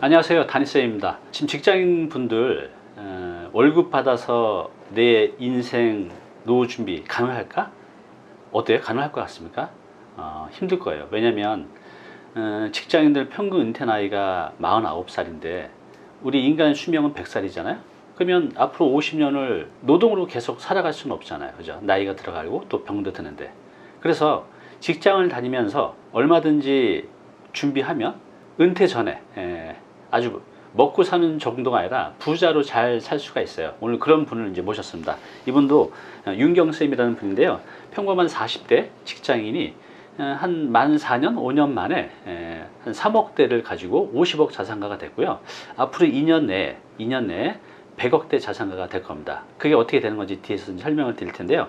안녕하세요. 다니쌤입니다. 지금 직장인 분들 어, 월급 받아서 내 인생 노후 준비 가능할까? 어때요? 가능할 것 같습니까? 어, 힘들 거예요. 왜냐면 어, 직장인들 평균 은퇴 나이가 49살인데 우리 인간 수명은 100살이잖아요. 그러면 앞으로 50년을 노동으로 계속 살아갈 수는 없잖아요. 그죠? 나이가 들어가고 또 병도 드는데. 그래서 직장을 다니면서 얼마든지 준비하면 은퇴 전에 에, 아주 먹고 사는 정도가 아니라 부자로 잘 살 수가 있어요. 오늘 그런 분을 이제 모셨습니다. 이분도 어, 윤경 쌤이라는 분인데요. 평범한 40대 직장인이 어, 한만 4년, 5년 만에 에, 한 3억대를 가지고 50억 자산가가 됐고요. 앞으로 2년 내에 2년 내에 100억대 자산가가 될 겁니다. 그게 어떻게 되는 건지 뒤에서 좀 설명을 드릴 텐데요.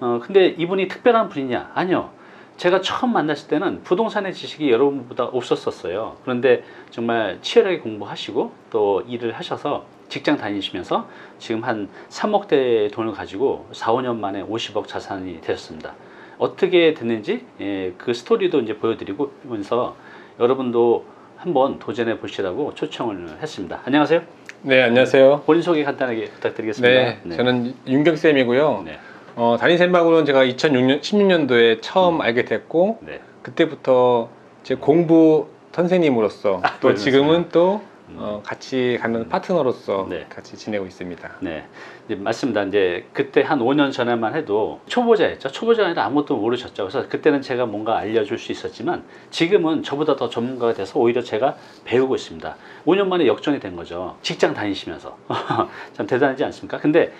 어, 근데 이분이 특별한 분이냐? 아니요. 제가 처음 만났을 때는 부동산의 지식이 여러분보다 없었었어요. 그런데 정말 치열하게 공부하시고 또 일을 하셔서 직장 다니시면서 지금 한 3억대 돈을 가지고 4, 5년 만에 50억 자산이 되셨습니다. 어떻게 됐는지 예, 그 스토리도 이제 보여드리면서 여러분도 한번 도전해 보시라고 초청을 했습니다. 안녕하세요. 네, 안녕하세요. 본인 소개 간단하게 부탁드리겠습니다. 네, 저는 윤경 쌤이고요. 네. 어, 단위쌤하고는 제가 2006년, 16년도에 처음 알게 됐고 네. 그때부터 제 공부 선생님으로서 아, 또. 지금은 또 음. 어, 같이 가는 파트너로서 네. 같이 지내고 있습니다. 네, 이제 맞습니다. 이제 그때 한 5년 전에만 해도 초보자였죠. 초보자가 아니라 아무것도 모르셨죠. 그래서 그때는 제가 뭔가 알려줄 수 있었지만 지금은 저보다 더 전문가가 돼서 오히려 제가 배우고 있습니다. 5년 만에 역전이 된 거죠. 직장 다니시면서. 참 대단하지 않습니까? 근데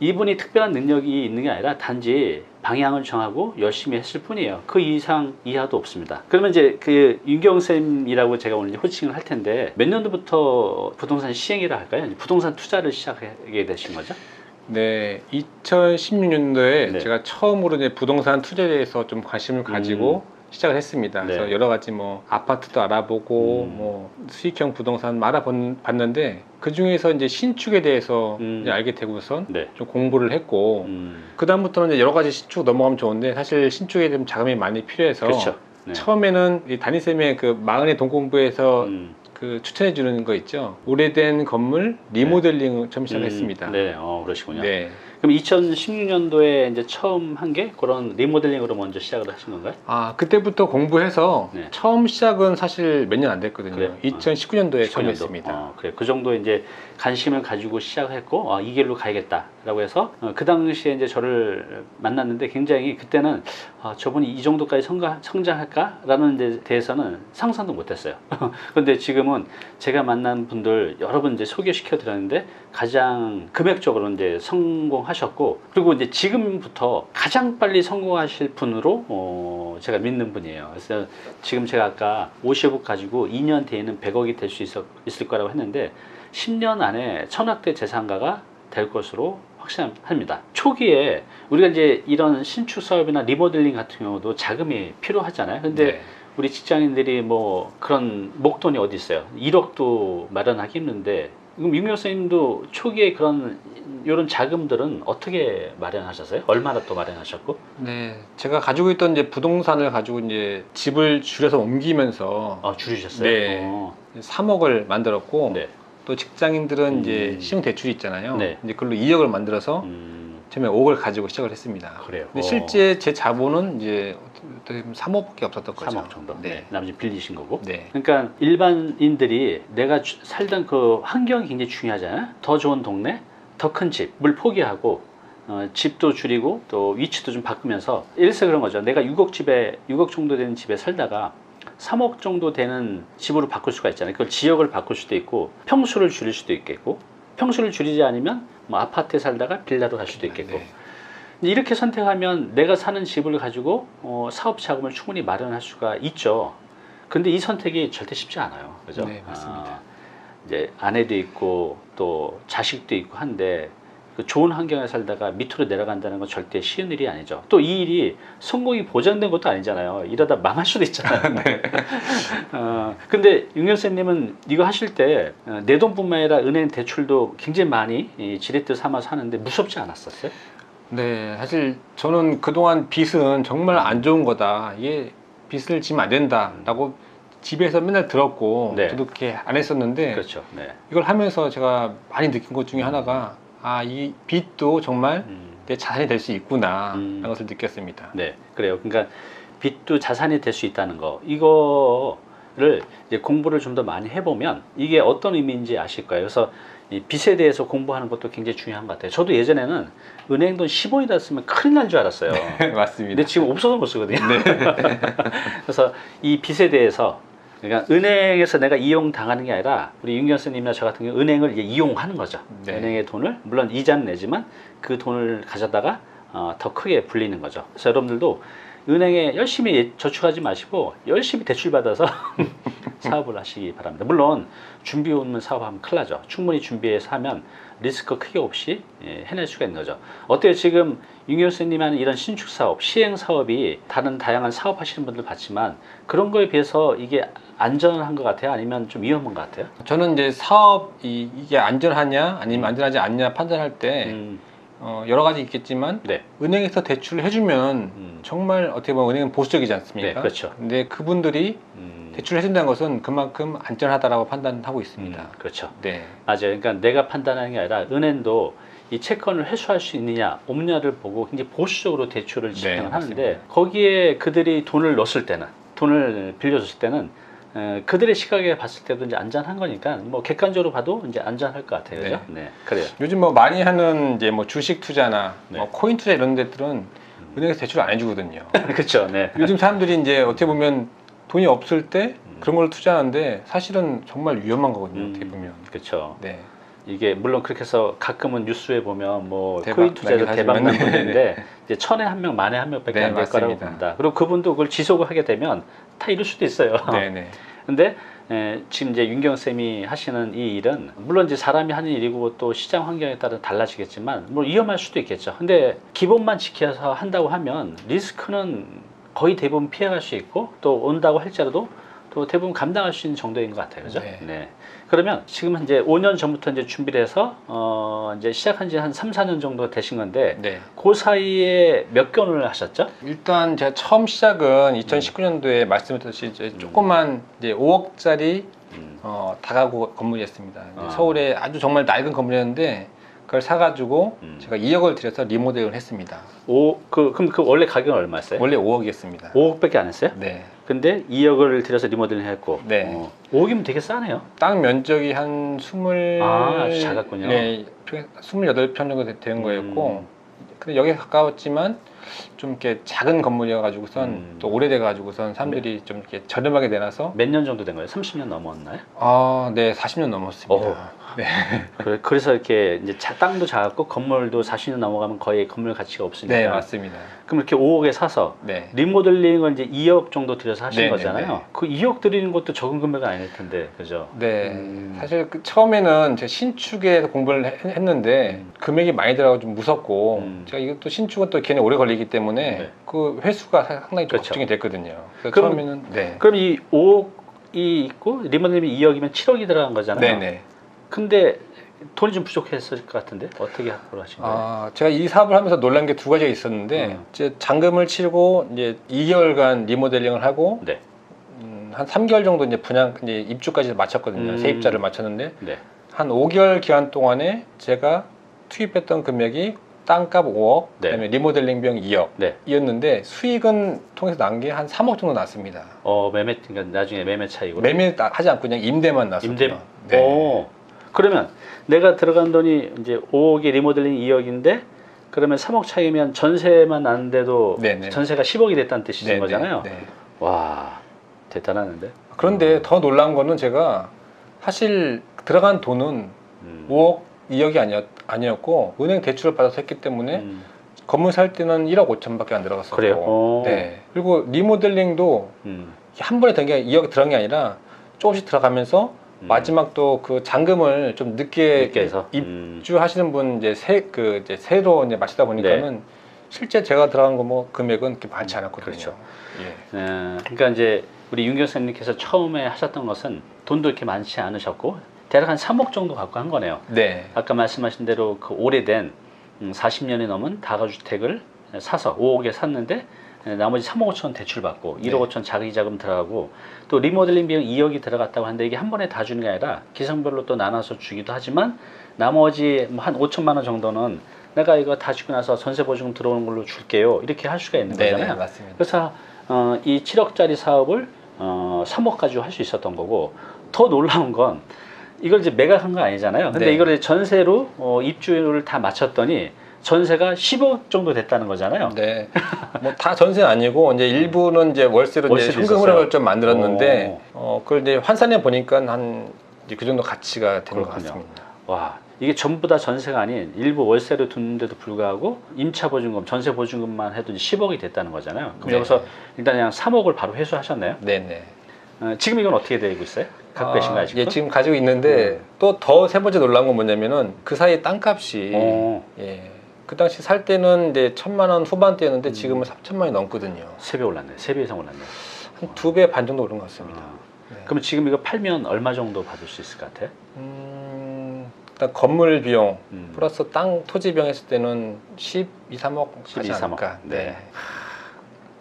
이분이 특별한 능력이 있는 게 아니라 단지 방향을 정하고 열심히 했을 뿐이에요. 그 이상 이하도 없습니다. 그러면 이제 그 윤경 쌤이라고 제가 오늘 호칭을 할 텐데 몇 년도부터 부동산 시행이라 할까요? 부동산 투자를 시작하게 되신 거죠? 네, 2016년도에 네. 제가 처음으로 이제 부동산 투자에 대해서 좀 관심을 가지고 시작을 했습니다. 음. 네. 그래서 여러 가지 뭐 아파트도 알아보고 음. 뭐 수익형 부동산 알아봤는데 그 중에서 이제 신축에 대해서 음. 이제 알게 되고선 네. 좀 공부를 했고 음, 그 다음부터는 이제 여러 가지 신축 넘어가면 좋은데 사실 신축에 좀 자금이 많이 필요해서 그렇죠. 네. 처음에는 이 담임 쌤의 그 마흔의 동공부에서 음, 그 추천해 주는 거 있죠. 오래된 건물 리모델링을 처음 시작했습니다. 음, 네, 어, 그러시군요. 네. 그럼 2016년도에 이제 처음 한 게 그런 리모델링으로 먼저 시작을 하신 건가요? 아 그때부터 공부해서 네. 처음 시작은 사실 몇 년 안 됐거든요. 그래요? 2019년도에 처음 19년도. 했습니다. 어, 그래. 그 정도 이제 관심을 가지고 시작했고, 아, 이 길로 가야겠다라고 해서 어, 그 당시에 이제 저를 만났는데 굉장히 그때는 아, 저분이 이 정도까지 성가, 성장할까라는 데 대해서는 상상도 못했어요. 그런데 지금은 제가 만난 분들 여러 분 이제 소개시켜 드렸는데 가장 금액적으로 이제 성공하 셨고 그리고 이제 지금부터 가장 빨리 성공하실 분으로 어, 제가 믿는 분이에요. 그래서 지금 제가 아까 50억 가지고 2년 뒤에는 100억이 될 수 있을 거라고 했는데 10년 안에 천억대 재산가가 될 것으로 확신합니다. 초기에 우리가 이제 이런 신축 사업이나 리모델링 같은 경우도 자금이 필요하잖아요. 근데 네. 우리 직장인들이 뭐 그런 목돈이 어디 있어요? 1억도 마련하기 힘든데 그럼 윤경 선생님도 초기에 그런 이런 자금들은 어떻게 마련하셨어요? 얼마나 또 마련하셨고? 네, 제가 가지고 있던 이제 부동산을 가지고 이제 집을 줄여서 옮기면서 아 줄이셨어요? 네. 어, 3억을 만들었고 네. 또 직장인들은 음. 이제 신용 대출이 있잖아요. 네. 이제 그걸로 2억을 만들어서 음, 처음에 5억을 가지고 시작을 했습니다. 그래요. 근데 어, 실제 제 자본은 이제 어떻게 보면 3억밖에 없었던 거죠. 3억 정도. 네. 네. 나머지 빌리신 거고. 네. 그러니까 일반인들이 내가 주- 살던 그 환경이 굉장히 중요하잖아요. 더 좋은 동네, 더 큰 집, 물 포기하고 어, 집도 줄이고 또 위치도 좀 바꾸면서 일서 그런 거죠. 내가 6억 집에 6억 정도 되는 집에 살다가 3억 정도 되는 집으로 바꿀 수가 있잖아요. 그걸 지역을 바꿀 수도 있고 평수를 줄일 수도 있겠고 평수를 줄이지 않으면 뭐 아파트에 살다가 빌라로 갈 수도 있겠고 네. 이렇게 선택하면 내가 사는 집을 가지고 어, 사업 자금을 충분히 마련할 수가 있죠. 근데 이 선택이 절대 쉽지 않아요. 그죠? 네, 맞습니다. 아, 이제 아내도 있고 또 자식도 있고 한데 그 좋은 환경에 살다가 밑으로 내려간다는 건 절대 쉬운 일이 아니죠. 또 이 일이 성공이 보장된 것도 아니잖아요. 이러다 망할 수도 있잖아요. 네. 어, 근데 윤경선님은 이거 하실 때 내 돈뿐만 아니라 은행 대출도 굉장히 많이 이 지렛대 삼아서 하는데 무섭지 않았었어요? 네, 사실 저는 그동안 빚은 정말 안 좋은 거다. 이게 빚을 지면 안 된다라고 집에서 맨날 들었고 네. 저도 그렇게 안 했었는데 그렇죠. 네. 이걸 하면서 제가 많이 느낀 것 중에 하나가 아 이 빚도 정말 음. 내 자산이 될 수 있구나 음. 라는 것을 느꼈습니다. 네, 그래요. 그러니까 빚도 자산이 될 수 있다는 거. 이거를 이제 공부를 좀 더 많이 해보면 이게 어떤 의미인지 아실 거예요. 그래서 이 빚에 대해서 공부하는 것도 굉장히 중요한 것 같아요. 저도 예전에는 은행 돈 10원이다 쓰면 큰일 날줄 알았어요. 맞습니다. 근데 지금 없어서 못 쓰거든요. 그래서 이 빚에 대해서 그러니까 은행에서 내가 이용 당하는 게 아니라 우리 윤경 스님이나 저 같은 경우 은행을 이제 이용하는 거죠. 네. 은행의 돈을 물론 이자는 내지만 그 돈을 가져다가 어, 더 크게 불리는 거죠. 그래서 여러분들도 은행에 열심히 예- 저축하지 마시고 열심히 대출 받아서 사업을 하시기 바랍니다. 물론 준비 없는 사업하면 큰일 나죠. 충분히 준비해서 하면 리스크 크게 없이 예, 해낼 수가 있는 거죠. 어때요? 지금 윤경 스님 하는 이런 신축 사업, 시행 사업이 다른 다양한 사업 하시는 분들 봤지만 그런 거에 비해서 이게 안전한 것 같아요? 아니면 좀 위험한 것 같아요? 저는 이제 사업이 이게 안전하냐 아니면 안전하지 않냐 판단할 때 음, 어, 여러 가지 있겠지만 네. 은행에서 대출을 해주면 음. 정말 어떻게 보면 은행은 보수적이지 않습니까? 네, 그렇죠. 근데 그분들이 음, 대출을 해준다는 것은 그만큼 안전하다라고 판단하고 있습니다. 음, 그렇죠. 네. 맞아요. 그러니까 내가 판단하는 게 아니라 은행도 이 채권을 회수할 수 있느냐 없느냐를 보고 굉장히 보수적으로 대출을 집행을 하는데 네. 거기에 그들이 돈을 넣었을 때는 돈을 빌려줬을 때는 에, 그들의 시각에 봤을 때도 이제 안전한 거니까 뭐 객관적으로 봐도 이제 안전할 것 같아요. 그죠? 네. 그래요. 요즘 뭐 많이 하는 이제 뭐 주식 투자나 네. 뭐 코인 투자 이런 데들은 은행에서 대출 안 해주거든요. 그렇죠. 네. 요즘 사람들이 이제 어떻게 보면 돈이 없을 때 음. 그런 걸 투자하는데 사실은 정말 위험한 거거든요. 어떻게 음, 보면. 그렇죠. 네. 이게 물론 그렇게 해서 가끔은 뉴스에 보면 뭐 대박 코인 나긴 대박 난. 분인데 이제 천에 한 명, 만에 한 명밖에 네, 안될 거라고. 봅니다. 그리고 그분도 그걸 지속을 하게 되면 다 이룰 수도 있어요. 네네. 근데 에, 지금 이제 윤경 쌤이 하시는 이 일은 물론 이제 사람이 하는 일이고 또 시장 환경에 따라 달라지겠지만 뭐 위험할 수도 있겠죠. 근데 기본만 지켜서 한다고 하면 리스크는 거의 대부분 피해갈 수 있고 또 온다고 할지라도 또 대부분 감당할 수 있는 정도인 것 같아요. 그죠? 네. 그러면 지금 이제 5년 전부터 이제 준비를 해서 어 이제 시작한 지 한 3, 4년 정도 되신 건데 네. 그 사이에 몇 건을 하셨죠? 일단 제가 처음 시작은 2019년도에 말씀드렸듯이 이제 조그만 이제 5억짜리 음. 어, 다가구 건물이었습니다. 아. 서울에 아주 정말 낡은 건물이었는데 그걸 사가지고 음. 제가 2억을 들여서 리모델을 했습니다. 오, 그, 그럼 그 원래 가격은 얼마였어요? 원래 5억이었습니다. 5억밖에 안 했어요? 네. 근데 2억을 들여서 리모델링 했고 네. 어, 5억이면 되게 싸네요. 땅 면적이 한 20... 아, 아주 작았군요. 네, 28평 정도 되- 되는 거였고 음. 근데 여기에 가까웠지만 좀 이렇게 작은 건물이어가지고선 음. 또 오래돼가지고선 사람들이 좀 이렇게 저렴하게 내놔서 몇 년 정도 된 거예요? 30년 넘었나요? 아, 네, 40년 넘었습니다. 어. 그래- 그래서 이렇게 이제 자- 땅도 작았고 건물도 40년 넘어가면 거의 건물 가치가 없으니까. 네, 맞습니다. 그럼 이렇게 5억에 사서 네. 리모델링을 이제 2억 정도 들여서 하신 네, 네, 거잖아요. 네. 그 2억 들이는 것도 적은 금액은 아닐 텐데, 그죠? 네, 음. 사실 그 처음에는 제가 신축에서 공부를 해- 했는데 음. 금액이 많이 들어가고 좀 무섭고 음. 제가 이것도 신축은 또 괜히 오래 걸리기 때문에 네. 그 회수가 사- 상당히 좀 그렇죠. 걱정이 됐거든요. 그럼- 처음에는 네, 그럼 이 5억이 있고 리모델링이 2억이면 7억이 들어간 거잖아요. 네, 네. 근데 돈이 좀 부족했을 것 같은데 어떻게 확보를 하신 거예요? 아, 제가 이 사업을 하면서 놀란 게 두 가지가 있었는데 음. 이제 잔금을 치르고 이제 2개월간 리모델링을 하고 네, 음, 한 3개월 정도 이제 분양 이제 입주까지 마쳤거든요. 음. 세입자를 마쳤는데 네, 한 5개월 기간 동안에 제가 투입했던 금액이 땅값 5억, 네. 그다음에 리모델링 비용 2억. 네. 이었는데 수익은 통해서 난 게 한 3억 정도 났습니다. 어 매매 그러니까 나중에 매매 차익으로 매매 다- 하지 않고 그냥 임대만 났었고요. 임대. 네. 오. 그러면 내가 들어간 돈이 이제 5억에 리모델링 2억인데 그러면 3억 차이면 전세만 나는데도 네네. 전세가 10억이 됐다는 뜻인 네, 거잖아요. 네, 네. 와 대단하는데. 그런데 더 놀란 거는 제가 사실 들어간 돈은 음. 5억, 2억이 아니었, 아니었고 은행 대출을 받아서 했기 때문에 음. 건물 살 때는 1억 5천밖에 안 들어갔었고 그래요? 오. 네. 그리고 리모델링도 음. 한 번에 된 게 2억 들어간 게 아니라 조금씩 들어가면서 음. 마지막 또 그 잔금을 좀 늦게, 늦게 입, 음. 입주하시는 분 이제 새그 이제 새로 이제 마치다 보니까는 실제 제가 들어간 거 뭐 금액은 그렇게 많지 않았거든요. 그렇죠. 예. 어, 그러니까 이제 우리 윤 교수님께서 처음에 하셨던 것은 돈도 이렇게 많지 않으셨고 대략 한 3억 정도 갖고 한 거네요. 네. 아까 말씀하신 대로 그 오래된 음, 40년이 넘은 다가주택을 사서 5억에 샀는데 네, 나머지 3억 5천 대출 받고 네. 1억 5천 자기 자금 들어가고 또 리모델링 비용 2억이 들어갔다고 하는데 이게 한 번에 다 주는 게 아니라 기성별로 또 나눠서 주기도 하지만 나머지 뭐한 5천만 원 정도는 내가 이거 다 주고 나서 전세 보증금 들어오는 걸로 줄게요 이렇게 할 수가 있는 네, 거잖아요. 네, 맞습니다. 그래서 어, 이 7억짜리 사업을 어, 3억 가지고 할수 있었던 거고 더 놀라운 건 이걸 이제 매각한 거 아니잖아요. 근데 네. 이걸 전세로 어, 입주를 다 마쳤더니 전세가 10억 정도 됐다는 거잖아요. 네. 뭐 다 전세는 아니고 이제 일부는 이제 월세로 이제 월세도 현금 있었어요? 흐름을 좀 만들었는데 어 그걸 이제 환산해 보니까 한그 정도 가치가 되는 것 그렇군요. 같습니다. 와 이게 전부 다 전세가 아닌 일부 월세로 두는데도 불구하고 임차 보증금, 전세 보증금만 해도 이제 10억이 됐다는 거잖아요. 그럼 네. 여기서 일단 그냥 3억을 바로 회수하셨나요? 네, 네. 어, 지금 이건 어떻게 되고 있어요? 갖고 계신가요 지금? 예, 지금 가지고 있는데 또더 세 번째 놀란 건 뭐냐면은 그 사이 땅값이 어, 예. 그 당시 살 때는 이제 천만 원 후반대였는데 음. 지금은 3천만 원이 넘거든요. 세 배 올랐네. 세 배 이상 올랐네. 한 두 배 반 정도 오른 것 같습니다. 어. 네. 그럼 지금 이거 팔면 얼마 정도 받을 수 있을 것 같아? 음, 일단 건물 비용 음. 플러스 땅 토지 비용 했을 때는 12, 3억 12, 하지 3억. 않을까. 네.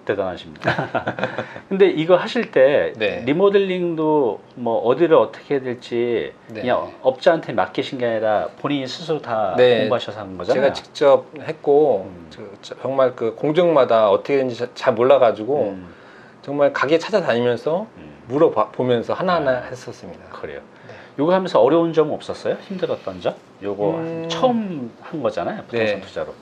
대단하십니다. 근데 이거 하실 때 네. 리모델링도 뭐 어디를 어떻게 해야 될지 네. 그냥 업자한테 맡기신 게 아니라 본인이 스스로 다 네. 공부하셔서 하는 거잖아요. 제가 직접 했고 음. 저- 저- 정말 그 공정마다 어떻게 되는지 자- 잘 몰라가지고 음, 정말 가게 찾아다니면서 음, 물어보면서 하나하나 아. 했었습니다. 그래요. 네. 요거 하면서 어려운 점 없었어요? 힘들었던 점? 요거 음. 처음 한 거잖아요. 부동산 네. 투자로.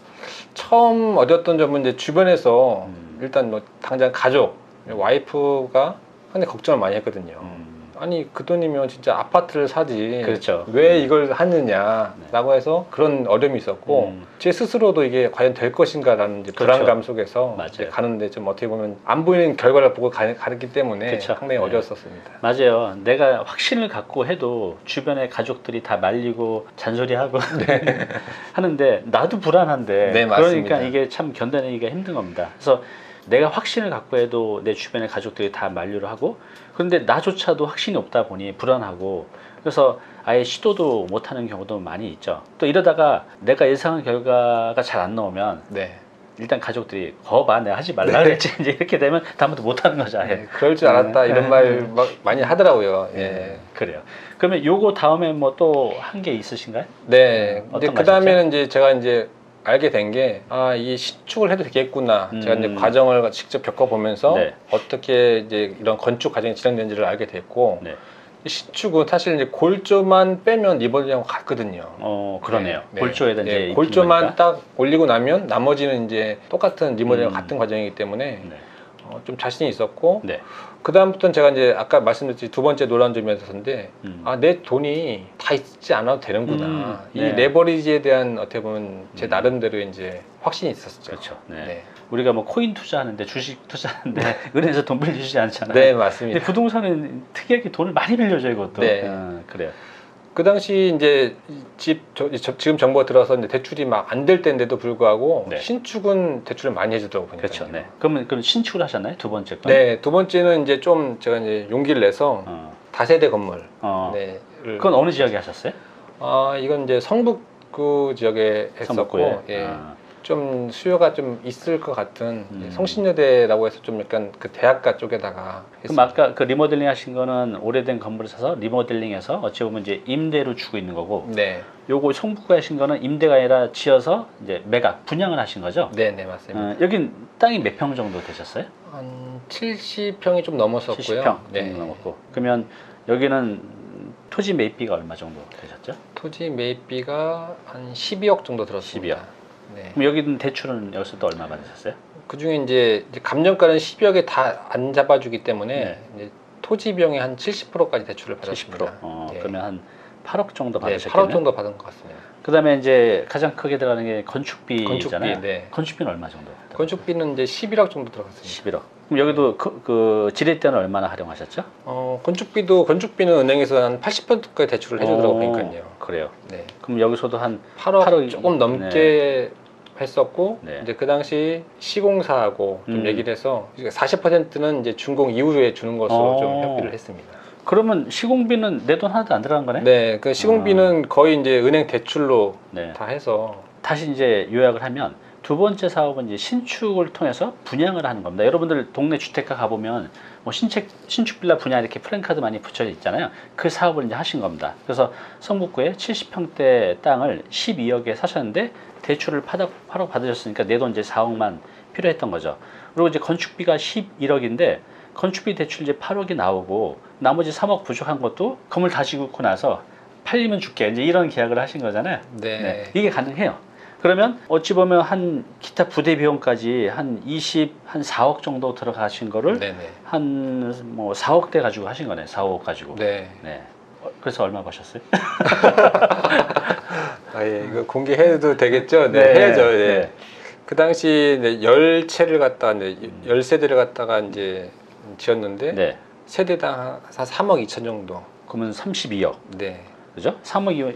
처음 어렸던 점은 이제 주변에서 음. 일단 뭐 당장 가족 와이프가 상당히 걱정을 많이 했거든요. 음, 아니 그 돈이면 진짜 아파트를 사지 그렇죠. 왜 음. 이걸 하느냐라고 해서 그런 어려움이 있었고 음. 제 스스로도 이게 과연 될 것인가라는 그렇죠. 불안감 속에서 가는데 좀 어떻게 보면 안 보이는 결과를 보고 가, 가기 때문에 그렇죠. 상당히 네. 어려웠었습니다. 맞아요. 내가 확신을 갖고 해도 주변의 가족들이 다 말리고 잔소리하고 하는데 나도 불안한데 네, 그러니까. 이게 참 견뎌내기가 힘든 겁니다. 그래서 내가 확신을 갖고 해도 내 주변의 가족들이 다 만류를 하고 그런데 나조차도 확신이 없다 보니 불안하고 그래서 아예 시도도 못하는 경우도 많이 있죠. 또 이러다가 내가 예상한 결과가 잘 안 나오면 네. 일단 가족들이 거봐 내가 하지 말라 그랬지 이제 이렇게 되면 다음부터 못하는 거죠. 아예. 네, 그럴 줄 알았다 네. 이런 말막 많이 하더라고요. 예. 예, 그래요. 그러면 요거 다음에 뭐 또 한 게 있으신가요? 네. 이제 거그 다음에는 이제 제가 이제 알게 된 게 아, 이 신축을 해도 되겠구나. 제가 이제 음. 과정을 직접 겪어보면서 네. 어떻게 이제 이런 건축 과정이 진행되는지를 알게 됐고 네. 이 신축은 사실 이제 골조만 빼면 리버리하고 같거든요. 어 그러네요. 네. 골조에다 네, 이제 입힌 골조만 거니까. 딱 올리고 나면 나머지는 이제 똑같은 리모델링 음. 같은 과정이기 때문에 네. 어, 좀 자신이 있었고 네. 그 다음부터는 제가 이제 아까 말씀드렸듯이 두 번째 놀란 점이었는데 음. 아내 돈이 다 있지 않아도 되는구나 음, 이 네. 레버리지에 대한 어떻게 보면 제 음. 나름대로 이제 확신이 있었죠. 그렇죠. 네. 네, 우리가 뭐 코인 투자하는데 주식 투자하는데 은행에서 돈 빌려주지 않잖아요. 네, 근데 맞습니다. 부동산은 특이하게 돈을 많이 빌려줘요, 이것도. 네. 어, 그래요. 그 당시 이제 집 저, 저- 지금 정부가 들어서 이제 대출이 막 안 될 때인데도 불구하고 네. 신축은 대출을 많이 해주더라고 보니까. 그렇죠. 네. 그러면 그럼 신축을 하셨나요? 두 번째 건? 네, 두 번째는 이제 좀 제가 이제 용기를 내서 어. 다세대 건물. 어. 네. 그건 어느 지역에 하셨어요? 아 이건 이제 성북구 지역에 했었고, 성북구에. 예. 아. 좀 수요가 좀 있을 것 같은 음. 예, 성신여대라고 해서 좀 약간 그 대학가 쪽에다가 그럼 했습니다. 아까 그 리모델링 하신 거는 오래된 건물을 사서 리모델링해서 어찌 보면 이제 임대로 주고 있는 거고 네, 요거 성북구에 하신 거는 임대가 아니라 지어서 이제 매각 분양을 하신 거죠? 네, 네 맞습니다. 어, 여긴 땅이 몇 평 정도 되셨어요? 한 70평이 좀 넘었었고요. 70평 네. 정도 넘었고 그러면 여기는 토지 매입비가 얼마 정도 되셨죠? 토지 매입비가 한 12억 정도 들었습니다. 12억. 네. 그럼 여기는 대출은 여기서 또 얼마 받으셨어요? 그 중에 이제 감정가는 12억에 다안 잡아주기 때문에 네. 토지 비용의 한 70%까지 대출을 70%. 받았습니다. 어, 예. 그러면 한 8억 정도 네, 받으셨겠네요. 8억 정도 받은 것 같습니다. 그다음에 이제 가장 크게 들어가는 게 건축비잖아요. 건축비, 네. 건축비는 얼마 정도? 건축비는 이제 11억 정도 들어갔습니다. 11억. 그럼 여기도 그, 그 지렛 때는 얼마나 활용하셨죠? 어, 건축비도 건축비는 은행에서 한 80%까지 대출을 해주더라고 어, 보니까요. 그래요. 네. 그럼 여기서도 한 8억, 8억 조금 넘게 했었고 네. 이제 그 당시 시공사하고 좀 음. 얘기를 해서 40%는 이제 준공 이후에 주는 것으로 좀 어. 협의를 했습니다. 그러면 시공비는 내 돈 하나도 안 들어간 거네? 네, 그 시공비는 거의 이제 은행 대출로 네. 다 해서 다시 이제 요약을 하면 두 번째 사업은 이제 신축을 통해서 분양을 하는 겁니다. 여러분들 동네 주택가 가보면 뭐 신축 신축 빌라 분양 이렇게 프랜카드 많이 붙여 있잖아요. 그 사업을 이제 하신 겁니다. 그래서 성북구에 70평대 땅을 12억에 사셨는데 대출을 파다, 파로 받으셨으니까 내 돈 이제 4억만 필요했던 거죠. 그리고 이제 건축비가 11억인데 건축비 대출 이제 8억이 나오고 나머지 3억 부족한 것도 건물 다 짓고 나서 팔리면 줄게 이제 이런 계약을 하신 거잖아요. 네. 네, 이게 가능해요. 그러면 어찌 보면 한 기타 부대 비용까지 한 20, 한 4억 정도 들어가신 거를 네네. 한 뭐 4억 대 가지고 하신 거네. 4억 가지고. 네. 네. 어, 그래서 얼마 버셨어요? 아, 예. 이거 공개해도 되겠죠? 네. 네. 해야죠. 예. 네. 그 당시 이제 열 채를 갖다가 이제 열 세대를 갖다가 이제 지었는데 네. 세대당 한 3억 2천 정도. 그러면 32억. 네. 그죠? 3억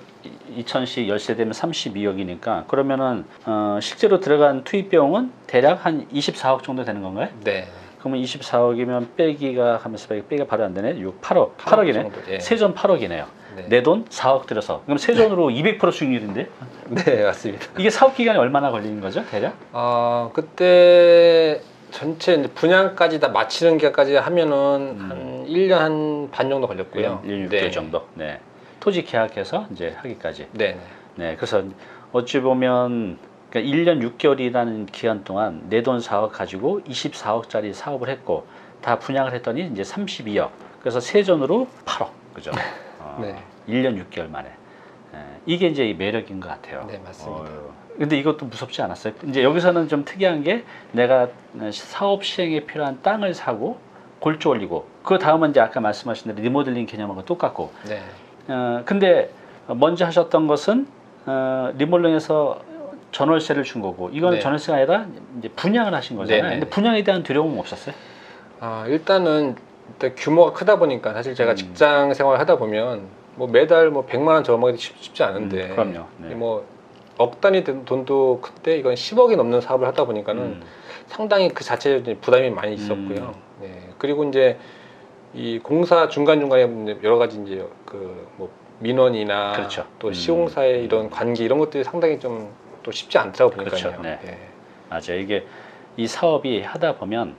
2천씩 열세 되면 32억이니까 그러면은 어, 실제로 들어간 투입 비용은 대략 한 24억 정도 되는 건가요? 네. 그러면 24억이면 빼기가 하면서 빼기, 빼기가 바로 안 되네. 6, 8억. 8억 이네. 정도, 예. 세전 8억이네요. 네. 내돈 4억 들여서. 그럼 세전으로 200% 수익률인데? 네, 맞습니다. 이게 사업 기간이 얼마나 걸리는 거죠, 대략? 어, 그때 전체 분양까지 다 마치는 게까지 하면은 음. 한 1년 한 반 정도 걸렸고요. 1, 6개월 네. 정도. 네. 토지 계약해서 이제 하기까지. 네. 네. 네. 그래서 어찌 보면 그러니까 1년 6개월이라는 기간 동안 내 돈 4억 가지고 24억짜리 사업을 했고 다 분양을 했더니 이제 32억. 그래서 세전으로 8억. 그죠? 어, 네. 1년 6개월 만에. 예, 이게 이제 이 매력인 것 같아요. 네, 맞습니다. 어, 근데 이것도 무섭지 않았어요? 이제 여기서는 좀 특이한 게 내가 사업 시행에 필요한 땅을 사고 골조 올리고 그 다음은 이제 아까 말씀하신 대로 리모델링 개념하고 똑같고 네. 어, 근데 먼저 하셨던 것은 어, 리모델링에서 전월세를 준 거고 이거는 네. 전월세가 아니라 이제 분양을 하신 거잖아요. 네, 네, 근데 네. 분양에 대한 두려움은 없었어요? 아, 일단은 일단 규모가 크다 보니까 사실 제가 음. 직장 생활을 하다 보면 뭐 매달 뭐 100만 원 저금하기 쉽, 쉽지 않은데 음, 그럼요. 네. 뭐억 단위 된 돈도 큰데 이건 10억이 넘는 사업을 하다 보니까는 음, 상당히 그 이제 부담이 많이 있었고요. 네. 그리고 이제 이 공사 중간 중간에 여러 가지 이제 그뭐 민원이나 그렇죠. 또 음. 시공사의 이런 관계 이런 것들이 상당히 좀 또 쉽지 않더라고 보니까요. 그렇죠. 네. 예. 맞아요. 이게 이 사업이 하다 보면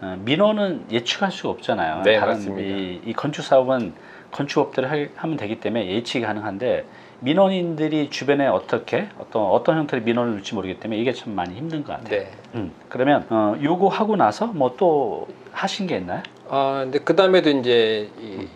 어, 민원은 예측할 수가 없잖아요. 네, 다른 맞습니다. 이, 이 건축 사업은 건축업들을 할- 하면 되기 때문에 예측이 가능한데 민원인들이 주변에 어떻게 어떤 어떤 형태의 민원을 넣을지 모르기 때문에 이게 참 많이 힘든 것 같아요. 네. 음, 그러면 어, 요거 하고 나서 뭐 또 하신 게 있나요? 아, 근데 그 다음에도 이제 이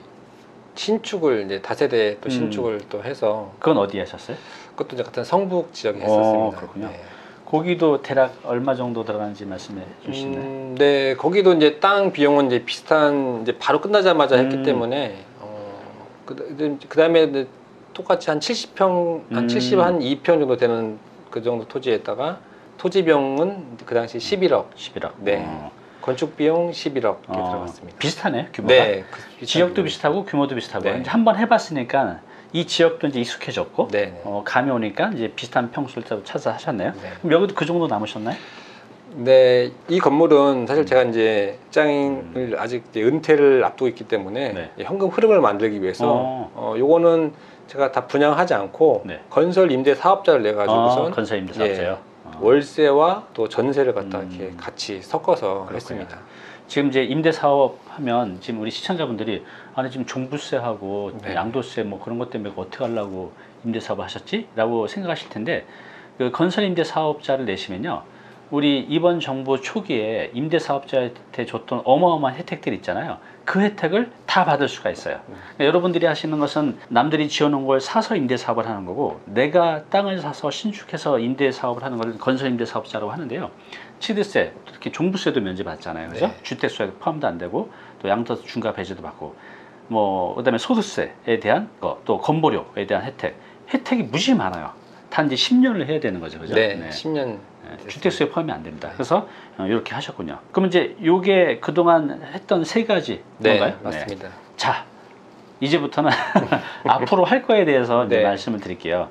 신축을 이제 다세대 또 음. 신축을 또 해서 그건 어디 하셨어요? 그것도 이제 같은 성북 지역에 어, 했었습니다. 그렇군요. 네. 거기도 대략 얼마 정도 들어가는지 말씀해 주시나요? 음, 네, 거기도 이제 땅 비용은 이제 비슷한 이제 바로 끝나자마자 했기 음. 때문에 어, 그, 그 다음에 이제 똑같이 한 70평, 한 음. 70, 한 2평 정도 되는 그 정도 토지에다가 토지 비용은 그 당시 11억, 11억. 네. 어, 건축 비용 11억 이렇게 어, 들어갔습니다. 비슷하네 규모가. 네, 그 지역도. 비슷하고 규모도 비슷하고 네. 이제 한번 해봤으니까 이 지역도 이제 익숙해졌고 네, 네. 어, 감이 오니까 이제 비슷한 평수를 또 찾아 하셨네요. 네. 그럼 여기도 그 정도 남으셨나요? 네, 이 건물은 사실 제가 이제 직장인을 아직 이제 은퇴를 앞두고 있기 때문에 음. 네. 현금 흐름을 만들기 위해서 어. 어, 요거는 제가 다 분양하지 않고 네. 건설 임대 사업자를 내 가지고선 아, 건설 임대 사업자요. 어. 월세와 또 전세를 갖다 음. 이렇게 같이 섞어서 그렇군요. 했습니다. 지금 이제 임대 사업 하면 지금 우리 시청자분들이 아니 지금 종부세하고 네. 양도세 뭐 그런 것 때문에 어떻게 하려고 임대 사업을 하셨지?라고 생각하실 텐데 그 건설 임대 사업자를 내시면요. 우리 이번 정부 초기에 임대 사업자한테 줬던 어마어마한 혜택들 있잖아요. 그 혜택을 다 받을 수가 있어요. 그러니까 여러분들이 하시는 것은 남들이 지어놓은 걸 사서 임대 사업을 하는 거고 내가 땅을 사서 신축해서 임대 사업을 하는 걸 건설 임대 사업자라고 하는데요. 치드세, 특히 종부세도 면제받잖아요. 그죠? 네. 주택수에 포함도 안 되고 또 양도세 중과 배제도 받고 뭐 그다음에 소득세에 대한 거, 또 건보료에 대한 혜택. 혜택이 무지 많아요. 단 이제 10년을 해야 되는 거죠. 그죠? 네, 네. 10년 네, 주택수에 포함이 안 됩니다. 그래서 어, 이렇게 하셨군요. 그럼 이제 요게 그동안 했던 세 가지 네, 뭔가요? 맞습니다. 자, 이제부터는 앞으로 할 거에 대해서 네. 말씀을 드릴게요.